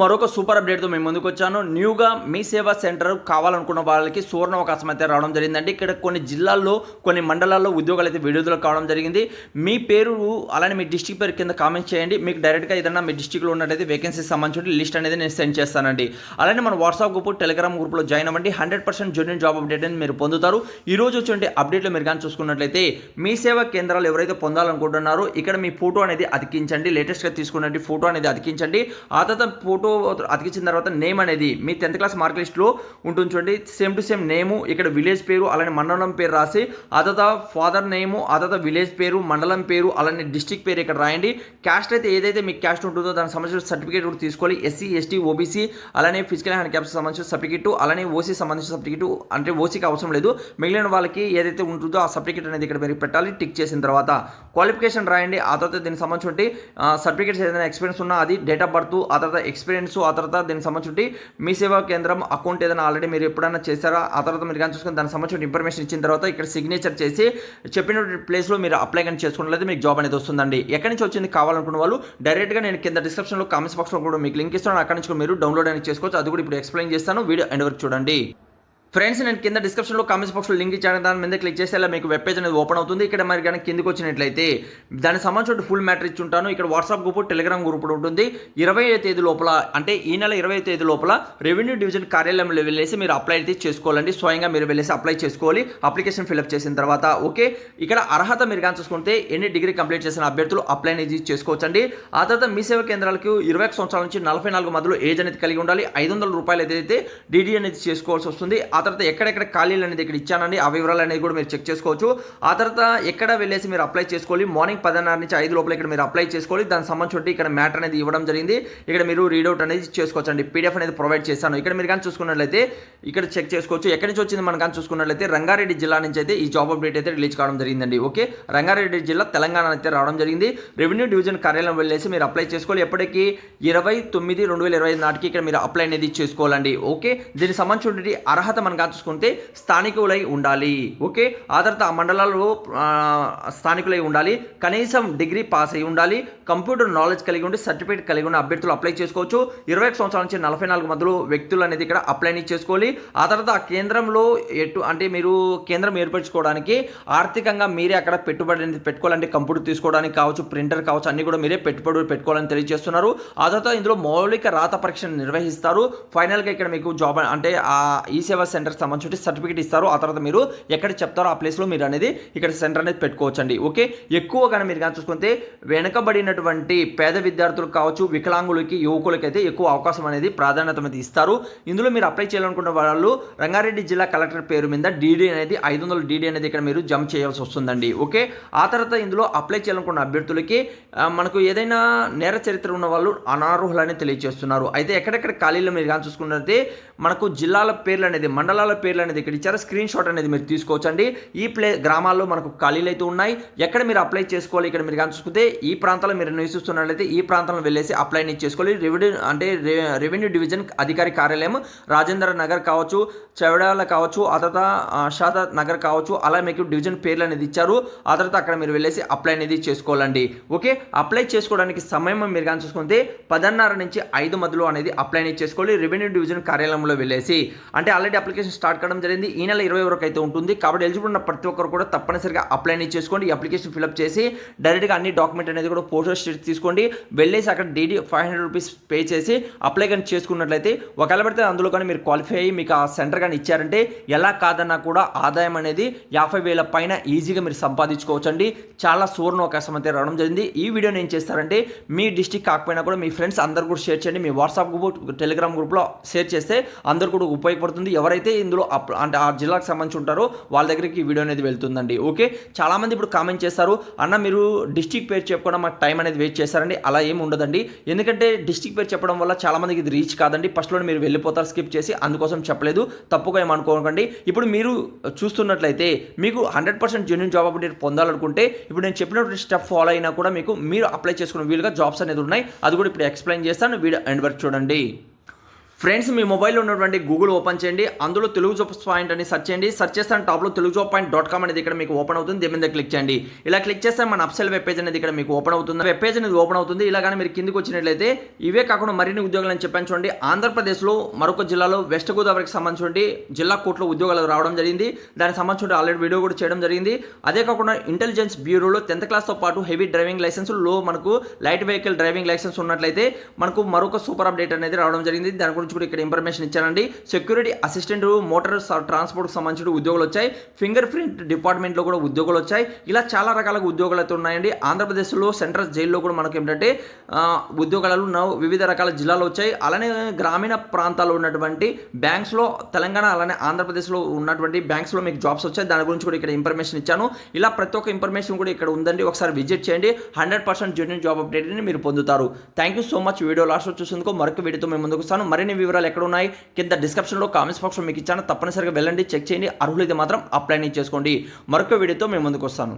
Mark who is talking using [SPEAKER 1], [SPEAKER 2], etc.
[SPEAKER 1] మరొక సూపర్ అప్డేట్తో మేము ముందుకు వచ్చాను. న్యూగా మీ సేవా సెంటర్ కావాలనుకున్న వాళ్ళకి సువర్ణ అవకాశం అయితే రావడం జరిగిందండి. ఇక్కడ కొన్ని జిల్లాల్లో కొన్ని మండలాల్లో ఉద్యోగాలు అయితే విడుదల కావడం జరిగింది. మీ పేరు అలానే మీ డిస్టిక్ పేరు కింద కామెంట్ చేయండి. మీకు డైరెక్ట్గా ఏదైనా మీ డిస్టిక్లో ఉన్నట్టయితే వేకెన్సీస్ సంబంధించిన లిస్ట్ అనేది నేను సెండ్ చేస్తానండి. అలానే మన వాట్సాప్ గ్రూప్ టెలిగ్రామ్ గ్రూప్లో జాయిన్ అవ్వండి. Hundred percent junior job update అని మీరు పొందుతారు. ఈ రోజు వచ్చే అప్డేట్లో మీరు కానీ చూసుకున్నట్లయితే మీ సేవా కేంద్రాలు ఎవరైతే పొందాలనుకుంటున్నారో ఇక్కడ మీ ఫోటో అనేది అతికించండి. లేటెస్ట్గా తీసుకున్నట్టు ఫోటో అనేది అతికించండి. ఆ తర్వాత ఫోటో అతికించిన తర్వాత నేమ్ అనేది మీ టెన్త్ క్లాస్ మార్క్ లిస్ట్లో ఉంటుంది చూడండి. సేమ్ టు సేమ్ నేము ఇక్కడ విలేజ్ పేరు అలానే మండలం పేరు రాసి ఆ తర్వాత ఫాదర్ నేము ఆ తర్వాత విలేజ్ పేరు మండలం పేరు అలానే డిస్టిక్ పేరు ఇక్కడ రాయండి. క్యాస్ట్ అయితే ఏదైతే మీకు క్యాస్ట్ ఉంటుందో దానికి సంబంధించిన సర్టిఫికేట్ కూడా తీసుకోవాలి. ఎస్సీ ఎస్టీ ఓబీసీ అలానే ఫిజికల్ హ్యాండ్ క్యాప్స్ సంబంధించిన సర్టిఫికేట్ అలానే ఓసీ సంబంధించిన సర్టిఫికేట్ అంటే ఓసీకి అవసరం లేదు. మిగిలిన వాళ్ళకి ఏదైతే ఉంటుందో ఆ సర్టిఫికేట్ అనేది ఇక్కడ మీరు పెట్టాలి టిక్ చేసిన తర్వాత. క్వాలిఫికేషన్ రాయండి. ఆ తర్వాత దీనికి సంబంధించి సర్టిఫికేట్స్ ఏదైనా ఎక్స్పీరియన్స్ ఉన్నా అది డేట్ ఆఫ్ బర్త్ ఆ తర్వాత ఎక్స్పీరియన్స్ ఎక్స్పీరియన్స్ ఆ తర్వాత దీనికి సంబంధించి మీ సేవా కేంద్రం అకౌంట్ ఏదైనా ఆల్రెడీ మీరు ఎప్పుడైనా చేశారా? ఆ తర్వాత మీరు కానీ చూసుకుని దానికి సంబంధించిన ఇన్ఫర్మేషన్ ఇచ్చిన తర్వాత ఇక్కడ సిగ్నేచర్ చేసి చెప్పిన ప్లేస్లో మీరు అప్లై కానీ చేసుకున్నట్లయితే మీకు జాబ్ అనేది వస్తుందండి. ఎక్కడి నుంచి వచ్చింది కావాలనుకున్న వాళ్ళు డైరెక్ట్గా నేను కింద డిస్క్రిప్షన్లో కామెంట్స్ బాక్స్లో కూడా మీకు లింక్ ఇస్తాను. అక్కడి నుంచి కూడా మీరు డౌన్లోడ్ అనేది చేసుకోవచ్చు. అది కూడా ఇప్పుడు ఎక్స్ప్లెయిన్ చేస్తాను. వీడియో ఎండ్ వరకు చూడండి. ఫ్రెండ్స్ నేను కింద డిస్క్రిప్షన్లో కామెంట్స్ బాక్స్లో లింక్ ఇచ్చాను. దాని మీద క్లిక్ చేస్తే అలా మీకు వెబ్ పేజ్ అనేది ఓపెన్ అవుతుంది. ఇక్కడ మరి కనుక కిందకి వచ్చినట్లయితే దానికి సంబంధించిన ఫుల్ మ్యాటర్ ఇచ్చి ఉంటాను. ఇక్కడ వాట్సాప్ గ్రూప్ టెలిగ్రామ్ గ్రూప్ ఉంటుంది. ఇరవై తేదీ లోపల అంటే ఈ నెల ఇరవై తేదీ లోపల రెవెన్యూ డివిజన్ కార్యాలయంలో వెళ్ళేసి మీరు అప్లై అయితే చేసుకోవాలండి. స్వయంగా మీరు వెళ్ళేసి అప్లై చేసుకోవాలి. అప్లికేషన్ ఫిల్అప్ చేసిన తర్వాత ఓకే ఇక్కడ అర్హత మీరు కానీ చూసుకుంటే ఎన్ని డిగ్రీ కంప్లీట్ చేసిన అభ్యర్థులు అప్లై అనేది చేసుకోవచ్చండి. ఆ తర్వాత మీ సేవ కేంద్రాలకు ఇరవై సంవత్సరాల నుంచి నలభై నాలుగు మధ్యలో ఏజ్ అనేది కలిగి ఉండాలి. ఐదు వందల రూపాయలు ఏదైతే డీడీ అనేది చేసుకోవాల్సి వస్తుంది ఆ తర్వాత ఎక్కడెక్కడ ఖాళీలు అనేది ఇక్కడ ఇచ్చానండి ఆ వివరాలు అనేది కూడా మీరు చెక్ చేసుకోవచ్చు. ఆ తర్వాత ఎక్కడ వెళ్ళేసి మీరు అప్లై చేసుకోవాలి మార్నింగ్ పదిన్నర నుంచి ఐదు లోపల ఇక్కడ మీరు అప్లై చేసుకోవాలి దానికి సంబంధించి ఇక్కడ మ్యాటర్ అనేది ఇవ్వడం జరిగింది. ఇక్కడ మీరు రీడౌట్ అనేది చేసుకోవచ్చు అండి పీడిఎఫ్ అనేది ప్రొవైడ్ చేశాను. ఇక్కడ మీరు కానీ చూసుకున్నట్లయితే ఇక్కడ చెక్ చేసుకోవచ్చు. ఎక్కడి నుంచి వచ్చింది మనం కానీ చూసుకున్నట్లయితే రంగారెడ్డి జిల్లా నుంచి అయితే ఈ జాబ్ అప్డేట్ అయితే రిలీజ్ కావడం జరిగిందండి. ఓకే? రంగారెడ్డి జిల్లా తెలంగాణ అయితే రావడం జరిగింది. రెవెన్యూ డివిజన్ కార్యాలయం వెళ్ళేసి మీరు అప్లై చేసుకోవాలి. ఎప్పటికీ ఇరవై తొమ్మిది రెండు వేల ఇరవై ఐదు నాటికి ఇక్కడ మీరు అప్లై అనేది చేసుకోవాలండి. ఓకే? దీనికి సంబంధించి అర్హత మనం చూసుకుంటే స్థానికులై ఉండాలి. ఓకే? ఆ తర్వాత ఆ మండలాల్లో స్థానికులై ఉండాలి. కనీసం డిగ్రీ పాస్ అయి ఉండాలి. కంప్యూటర్ నాలెడ్జ్ కలిగి ఉండి సర్టిఫికేట్ కలిగి ఉన్న అభ్యర్థులు అప్లై చేసుకోవచ్చు. ఇరవై సంవత్సరాల నుంచి నలభై నాలుగు మధ్యలో వ్యక్తులు అనేది ఇక్కడ అప్లై చేసుకోవాలి. ఆ తర్వాత ఆ కేంద్రంలో ఎటు అంటే మీరు కేంద్రం ఏర్పరచుకోవడానికి ఆర్థికంగా మీరే అక్కడ పెట్టుబడి అనేది పెట్టుకోవాలంటే కంప్యూటర్ తీసుకోవడానికి కావచ్చు ప్రింటర్ కావచ్చు అన్ని కూడా మీరే పెట్టుబడి పెట్టుకోవాలని తెలియజేస్తున్నారు. ఆ తర్వాత ఇందులో మౌలిక రాత పరీక్షను నిర్వహిస్తారు. ఫైనల్గా ఇక్కడ మీకు జాబ్ అంటే ఆ ఈ సేవా సెంటర్ సంబంధించి సర్టిఫికేట్ ఇస్తారు. ఆ తర్వాత మీరు ఎక్కడ చెప్తారో ఆ ప్లేస్లో మీరు అనేది ఇక్కడ సెంటర్ అనేది పెట్టుకోవచ్చండి. ఓకే? ఎక్కువగా మీరు కానీ చూసుకుంటే వెనుకబడినటువంటి పేద విద్యార్థులకు కావచ్చు వికలాంగులకి యువకులకి అయితే ఎక్కువ అవకాశం అనేది ప్రాధాన్యత అనేది ఇస్తారు. ఇందులో మీరు అప్లై చేయాలనుకున్న వాళ్ళు రంగారెడ్డి జిల్లా కలెక్టర్ పేరు మీద డీడీ అనేది ఐదు వందల డీడీ అనేది ఇక్కడ మీరు జమ చేయాల్సి వస్తుందండి. ఓకే? ఆ తర్వాత ఇందులో అప్లై చేయాలనుకున్న అభ్యర్థులకి మనకు ఏదైనా నేర చరిత్ర ఉన్న వాళ్ళు అనర్హులని తెలియజేస్తున్నారు అయితే ఎక్కడెక్కడ ఖాళీలు మీరు కానీ చూసుకున్నట్లయితే మనకు జిల్లాల పేర్లు అనేది మండలాల పేర్లు అనేది ఇక్కడ ఇచ్చారు. స్క్రీన్ షాట్ అనేది మీరు తీసుకోవచ్చండి. ఈ ప్లే గ్రామాల్లో మనకు ఖాళీలు అయితే ఉన్నాయి. ఎక్కడ మీరు అప్లై చేసుకోవాలి ఇక్కడ మీరు కానీ చూసుకుంటే ఈ ప్రాంతంలో మీరు నివసిస్తున్నట్లయితే ఈ ప్రాంతంలో వెళ్ళేసి అప్లై అనేది చేసుకోవాలి. రెవెన్యూ అంటే రెవెన్యూ డివిజన్ అధికారి కార్యాలయం రాజేంద్ర నగర్ కావచ్చు చెవడాల కావచ్చు ఆ తర్వాత షాదాత్ నగర్ కావచ్చు అలా మీకు డివిజన్ పేర్లు అనేది ఇచ్చారు. ఆ తర్వాత అక్కడ మీరు వెళ్ళేసి అప్లై అనేది చేసుకోవాలండి. ఓకే? అప్లై చేసుకోవడానికి సమయం మీరు కానీ చూసుకుంటే పదన్నర నుంచి ఐదు మధ్యలో అనేది అప్లై అనేది చేసుకోవాలి. రెవెన్యూ డివిజన్ కార్యాలయంలో వెళ్ళేసి. అంటే ఆల్రెడీ అప్లికేషన్ స్టార్ట్ కావడం జరిగింది. ఈ నెల ఇరవై వరకు అయితే ఉంటుంది. కాబట్టి ఎలిజిబుల్ ఉన్న ప్రతి ఒక్కరు కూడా తప్పనిసరిగా అప్లై చేసుకోండి. ఈ అప్లికేషన్ ఫిల్అప్ చేసి డైరెక్ట్గా అన్ని డాక్యుమెంట్ అనేది కూడా ఫోటో స్టేట్ తీసుకోండి. వెళ్ళేసి అక్కడ DD five hundred rupees pay చేసి అప్లై కానీ చేసుకున్నట్లయితే ఒకవేళ పడితే అందులో కానీ మీరు క్వాలిఫై అయ్యి మీకు ఆ సెంటర్ కానీ ఇచ్చారంటే ఎలా కాదన్నా కూడా ఆదాయం అనేది యాభై వేల పైన ఈజీగా మీరు సంపాదించుకోవచ్చండి. చాలా సువర్ణ అవకాశం అయితే రావడం జరిగింది. ఈ వీడియోని ఏం చేస్తారంటే మీ డిస్టిక్ కాకపోయినా కూడా మీ ఫ్రెండ్స్ అందరు కూడా షేర్ చేయండి. మీ వాట్సాప్ గ్రూప్ టెలిగ్రామ్ గ్రూప్లో షేర్ చేస్తే అందరు కూడా ఉపయోగపడుతుంది. ఎవరైతే ఇందులో అప్ అంటే ఆ జిల్లాకు సంబంధించి ఉంటారో వాళ్ళ దగ్గరికి ఈ వీడియో అనేది వెళ్తుందండి. ఓకే? చాలామంది ఇప్పుడు కామెంట్ చేస్తారు అన్న మీరు డిస్టిక్ పేరు చెప్పకుండా మాకు టైం అనేది వెయిట్ చేస్తారండి అలా ఏమి ఉండదండి. ఎందుకంటే డిస్టిక్ పేరు చెప్పడం వల్ల చాలామందికి ఇది రీచ్ కాదండి ఫస్ట్లో మీరు వెళ్ళిపోతారు స్కిప్ చేసి అందుకోసం చెప్పలేదు తప్పుగా ఏమనుకోకండి ఇప్పుడు మీరు చూస్తున్నట్లయితే మీకు hundred percent genuine job update పొందాలనుకుంటే ఇప్పుడు నేను చెప్పినటువంటి స్టెప్ ఫాలో అయినా కూడా మీకు మీరు అప్లై చేసుకున్న వీలుగా జాబ్స్ అనేది ఉన్నాయి. అది కూడా ఇప్పుడు ఎక్స్ప్లెయిన్ చేస్తాను వీడియో ఎండ్ వరకు చూడండి. ఫ్రెండ్స్ మీ మొబైల్లో ఉన్నటువంటి గూగుల్ ఓపెన్ చేయండి. అందులో తెలుగు జాబ్స్ పాయింట్ అని సెర్చ్ చేయండి. సెర్చ్ చేస్తాను టాప్లో Telugu job point dot com అనేది ఇక్కడ మీకు ఓపెన్ అవుతుంది. దీని మీద క్లిక్ చేయండి. ఇలా క్లిక్ చేస్తే మన అప్సెల్ వెబ్ పేజ్ అనేది ఇక్కడ మీకు ఓపెన్ అవుతుంది. వెబ్ పేజ్ అనేది ఓపెన్ అవుతుంది. ఇలా కానీ మీరు కిందికి వచ్చినట్లయితే ఇవే కాకుండా మరిన్ని ఉద్యోగాలు అని చెప్పాను చూడండి. ఆంధ్రప్రదేశ్లో మరొక జిల్లాలో వెస్ట్ గోదావరికి సంబంధించి జిల్లా కోర్టులో ఉద్యోగాలు రావడం జరిగింది. దానికి సంబంధించి ఆల్రెడీ వీడియో కూడా చేయడం జరిగింది. అదే కాకుండా ఇంటెలిజెన్స్ బ్యూరోలో టెన్త్ క్లాస్తో పాటు హెవీ డ్రైవింగ్ లైసెన్స్లో మనకు లైట్ వెహికల్ డ్రైవింగ్ లైసెన్స్ ఉన్నట్లయితే మనకు మరొక సూపర్ అప్డేట్ అనేది రావడం జరిగింది. దాని గురించి కూడా ఇక్కడ ఇన్ఫర్మేషన్ ఇచ్చారండి. సెక్యూరిటీ అసిస్టెంట్ మోటార్ ట్రాన్స్పోర్ట్ సంబంధించిన ఉద్యోగాలు వచ్చాయి. ఫింగర్ ప్రింట్ డిపార్ట్మెంట్లో కూడా ఉద్యోగాలు వచ్చాయి. ఇలా చాలా రకాల ఉద్యోగాలు అయితే ఉన్నాయండి. ఆంధ్రప్రదేశ్లో సెంట్రల్ జైల్లో కూడా మనకు ఏంటంటే ఉద్యోగాలు వివిధ రకాల జిల్లాలు వచ్చాయి. అలానే గ్రామీణ ప్రాంతాల్లో ఉన్నటువంటి బ్యాంక్స్లో తెలంగాణ అలానే ఆంధ్రప్రదేశ్లో ఉన్నటువంటి బ్యాంక్స్లో మీకు జాబ్స్ వచ్చాయి. దాని గురించి కూడా ఇక్కడ ఇన్ఫర్మేషన్ ఇచ్చాను. ఇలా ప్రతి ఒక్క ఇన్ఫర్మేషన్ కూడా ఇక్కడ ఉందండి. ఒకసారి విజిట్ చేయండి. హండ్రెడ్ పర్సెంట్ జూనియర్ జాబ్ అప్డేట్ని మీరు పొందుతారు. Thank you so much video last చూసేందుకు మరొక వీడియోతో మేము ముందుకు వస్తాను. మరిన్ని వివరాలు ఎక్కడ ఉన్నాయి కింద డిస్క్రిప్షన్లో కామెంట్స్ బాక్స్లో మీకు ఇచ్చాను. తప్పనిసరిగా వెళ్ళండి చెక్ చేయండి. అర్హులైతే మాత్రం అప్లై చేసుకోండి. మరొక వీడియోతో మేము ముందుకు వస్తాను.